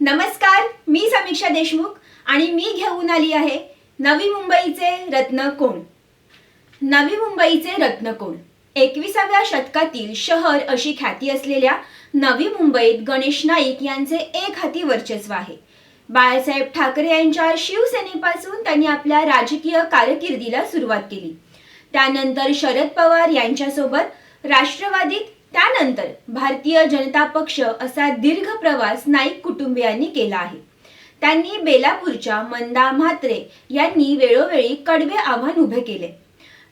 नमस्कार मी समीक्षा देशमुख आणि मी घेऊन आली आहे नवी मुंबईचे रत्न कोण? नवी मुंबईचे रत्न कोण? एकविसाव्या शतकातील शहर अशी ख्याती असलेल्या नवी मुंबईत गणेश नाईक यांचे एक हाती वर्चस्व आहे. बाळासाहेब ठाकरे यांच्या शिवसेनेपासून त्यांनी आपल्या राजकीय कारकिर्दीला सुरुवात केली. त्यानंतर शरद पवार यांच्यासोबत राष्ट्रवादीत त्यानंतर भारतीय जनता पक्ष असा दीर्घ प्रवास नाईक कुटुंबियांनी केला आहे. त्यांनी बेलापूरच्या मंदा म्हात्रे यांनी वेळोवेळी कडवे आव्हान उभे केले.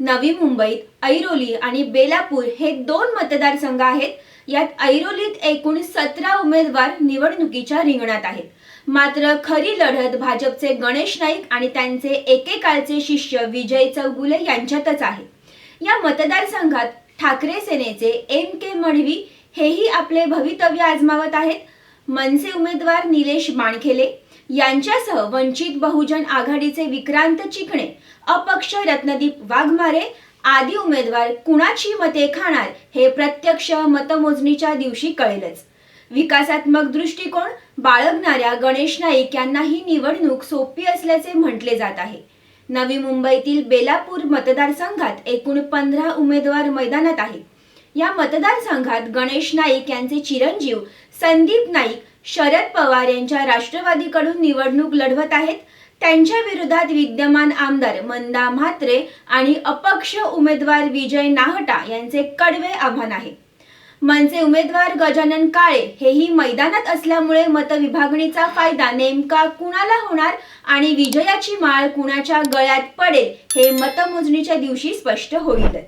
नवी मुंबईत ऐरोली आणि बेलापूर हे दोन मतदारसंघ आहेत. यात ऐरोलीत एकूण सतरा उमेदवार निवडणुकीच्या रिंगणात आहेत. मात्र खरी लढत भाजपचे गणेश नाईक आणि त्यांचे एकेकाळचे शिष्य विजय चौगुले यांच्यातच आहे. या मतदारसंघात ठाकरे सेनेचे एम के मढवी हेही आपले भवितव्य आजमावत आहेत. मनसे उमेदवार निलेश माणखेले यांच्यासह वंचित बहुजन आघाडीचे विक्रांत चिकणे अपक्ष रत्नदीप वाघमारे आदी उमेदवार कुणाची मते खाणार हे प्रत्यक्ष मतमोजणीच्या दिवशी कळेलच. विकासात्मक दृष्टिकोन बाळगणाऱ्या गणेश नाईक यांना ही निवडणूक सोपी असल्याचे म्हटले जात आहे. नवी मुंबईतील बेलापूर मतदारसंघात एकूण पंधरा उमेदवार मैदानात आहेत. या मतदारसंघात गणेश नाईक यांचे चिरंजीव संदीप नाईक शरद पवार यांच्या राष्ट्रवादीकडून निवडणूक लढवत आहेत. त्यांच्या विरोधात विद्यमान आमदार मंदा म्हात्रे आणि अपक्ष उमेदवार विजय नाहटा यांचे कडवे आव्हान आहे. मनसे उमेदवार गजानन काळे हेही मैदानात असल्यामुळे मतविभागणीचा फायदा नेमका कुणाला होणार आणि विजयाची माळ कुणाच्या गळ्यात पडेल हे मतमोजणीच्या दिवशी स्पष्ट होईलच.